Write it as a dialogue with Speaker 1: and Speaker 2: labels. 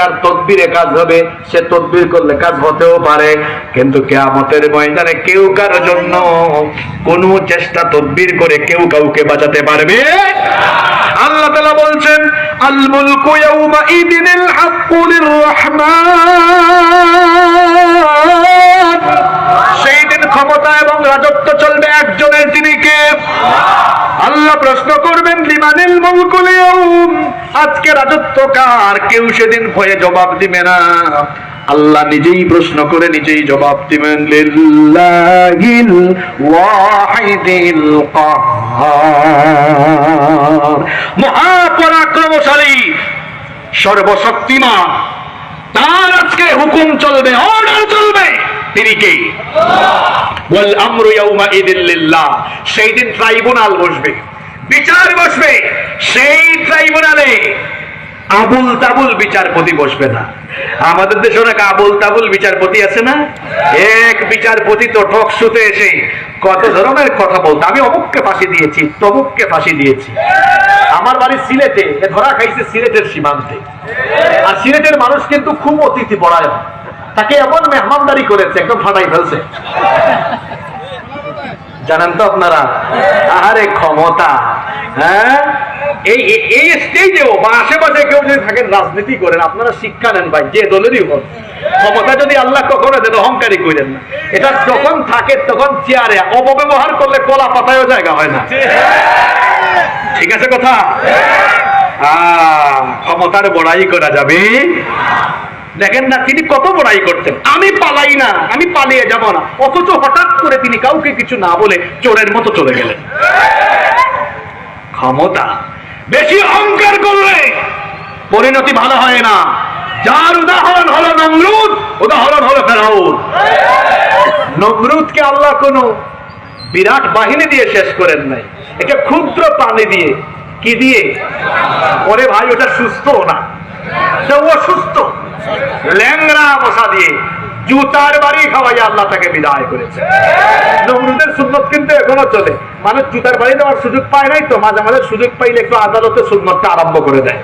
Speaker 1: যার তদবিরে কাজ হবে, সে তদবির করলে কাজ হতেও পারে। কিন্তু কেয়ামতের ময়দানে কেউ কারও জন্য কোনো চেষ্টা তদবির করে কেউ কাউকে বাঁচাতে পারবে? আল্লাহ তাআলা বলছেন আল মুলকু ইয়াউমা ইদিনিল হাক্কু লিররহমান। সেই দিন ক্ষমতা এবং রাজত্ব চলবে একজনের তিনি কে? আল্লাহ প্রশ্ন করবেন, লিমানিল মুলকুল ইয়াউম আজকে রাজত্ব কার? কেউ সেদিন ভয়ে জবাব দিবে না। আল্লাহ নিজেই প্রশ্ন করে নিজেই জবাব দিবেন মহাপরাক্রমশালী, সর্বশক্তিমান, তার আজকে হুকুম চলবে অর্ডার চলবে। তিনি কে? ওয়াল আমরু ইয়াউমা ইদিন লিল্লাহ। সেই দিন ট্রাইব্যুনাল বসবে। বিচার বসবে। সেই ট্রাইব্যুনালে আবুল তাবুল বিচারপতি বসবে না। আমাদের দেশে অনেক আবুল তাবুল বিচারপতি আছে না? এক বিচারপতি তো টক শুতে এসে কত ধরনের কথা বলতো। আমি অমুককে ফাঁসি দিয়েছি, তমুককে ফাঁসি দিয়েছি। আমার বাড়ি সিলেটে ধরা খাইছে সিলেটের সীমান্তে। আর সিলেটের মানুষ কিন্তু খুব অতিথি পড়ায় তাকে এমন মেহমানদারি করেছে, একদম ফাটাই ফেলছে। জানেন তো আপনারা? আহারে ক্ষমতা হ্যাঁ? এই, এই- স্টেজেও বা আশেপাশে কেউ যদি থাকেন, রাজনীতি করেন, আপনারা শিক্ষা নেন ভাই, যে দলেরই হোক। ক্ষমতা যদি আল্লাহ কখনো দেন অহংকারী করেন না। এটা যখন থাকে, তখন চেয়ারে, অপব্যবহার করলে কলা পাতায়ও জায়গা হয় না। ঠিক আছে কথা? ক্ষমতার বড়াই করা যাবে। দেখেন না, তিনি কত বড়াই করতেন। আমি পালাই না, আমি পালিয়ে যাব না। অথচ হঠাৎ করে তিনি কাউকে কিছু না বলে চোরের মতো চলে গেলেন। ক্ষমতা। বেশি অহংকার করলে পরিণতি ভালো হয় না। যার উদাহরণ হলো নমরুদ, উদাহরণ হলো ফেরাউন। নমরুদকে আল্লাহ কোনো বিরাট বাহিনী দিয়ে শেষ করেন নাই। একে ক্ষুদ্র প্রাণী দিয়ে। কি দিয়ে? ওরে ভাই, ওটা সুস্থ না। সে অসুস্থ। ল্যাংরা মশা দিয়ে। জুতার বাড়ি খাওয়াই আল্লাহ তাকে বিদায় করেছে। নমরুদের সুন্নত কিন্তু এখনও চলে। মানুষ জুতার বাড়ি দেওয়ার সুযোগ পায় নাই তো, মাঝে মাঝে সুযোগ পাইলে একটু আদালতে সুন্নতটা আরম্ভ করে দেয়।